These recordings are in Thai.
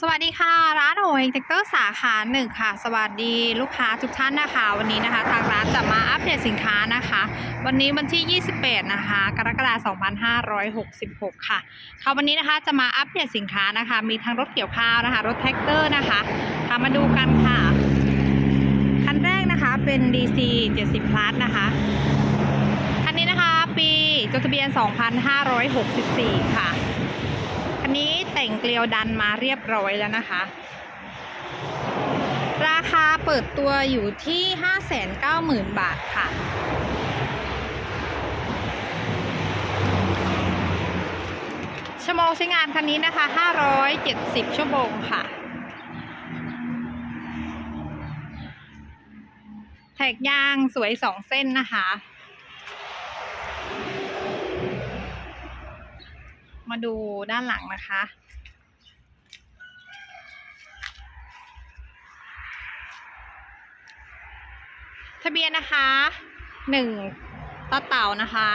สวัสดีค่ะ ร้านโอเองเทคเตอร์สาขาหนึ่งค่ะ สวัสดีลูกค้าทุกท่านนะคะ วันนี้นะคะ ทางร้านจะมาอัปเดตสินค้านะคะ วันนี้วันที่28นะคะ กรกฎาคม2566 ค่ะค่ะวันนี้นะคะจะมาอัปเดตสินค้านะคะ มีทั้งรถเกี่ยวข้าวนะคะ รถแท็กเตอร์นะคะค่ะมาดูกันค่ะ คันแรกนะคะเป็น DC 70 plus นะคะคันนี้นะคะ ปีจดทะเบียน 2564 ค่ะันนี้แต่งเกลียวดันมาเรียบร้อยแล้วนะคะ ราคาเปิดตัวอยู่ที่ 590,000 บาทค่ะ ชั่วโมงใช้งานคันนี้นะคะ 570 ชั่วโมงค่ะ แท็กยางสวยสองเส้นนะคะ มาดูด้านหลังนะคะ ทะเบียนนะคะหนึ่งต่อเต่านะคะ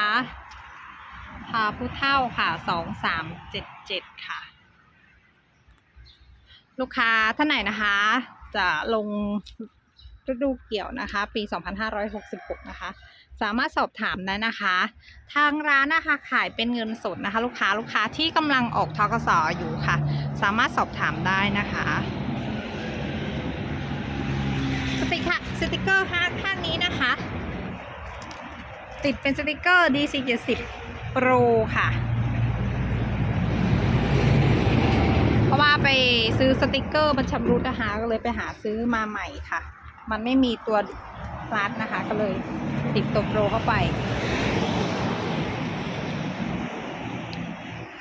พาผู้เท่าค่ะสองสามเจ็ดเจ็ดค่ะ ลูกค้าท่านไหนนะคะ จะลง ฤดูเกี่ยวนะคะ ปี 2566 นะคะ สามารถสอบถามได้นะคะ ทางร้านนะคะขายเป็นเงินสดนะคะ ลูกค้าลูกค้าที่กำลังออกทกสอยู่ค่ะ สามารถสอบถามได้นะคะสติกค่ะสติกเกอร์ข้างข้างนี้นะคะ ติดเป็นสติกเกอร์ DC 70 Pro ค่ะเพราะว่าไปซื้อสติกเกอร์มันชำรุดนะคะก็เลยไปหาซื้อมาใหม่ค่ะ มันไม่มีตัวคลัตช์นะคะ ก็เลยติดตัวโปรเข้าไป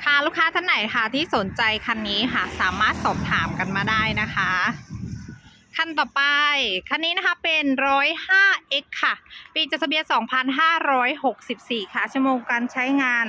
ค่ะลูกค้าท่านไหนค่ะที่สนใจคันนี้ค่ะ สามารถสอบถามกันมาได้นะคะคันต่อไป คันนี้นะคะเป็น 105x ค่ะ ปีจดทะเบียน 2564 ค่ะ ชั่วโมงการใช้งาน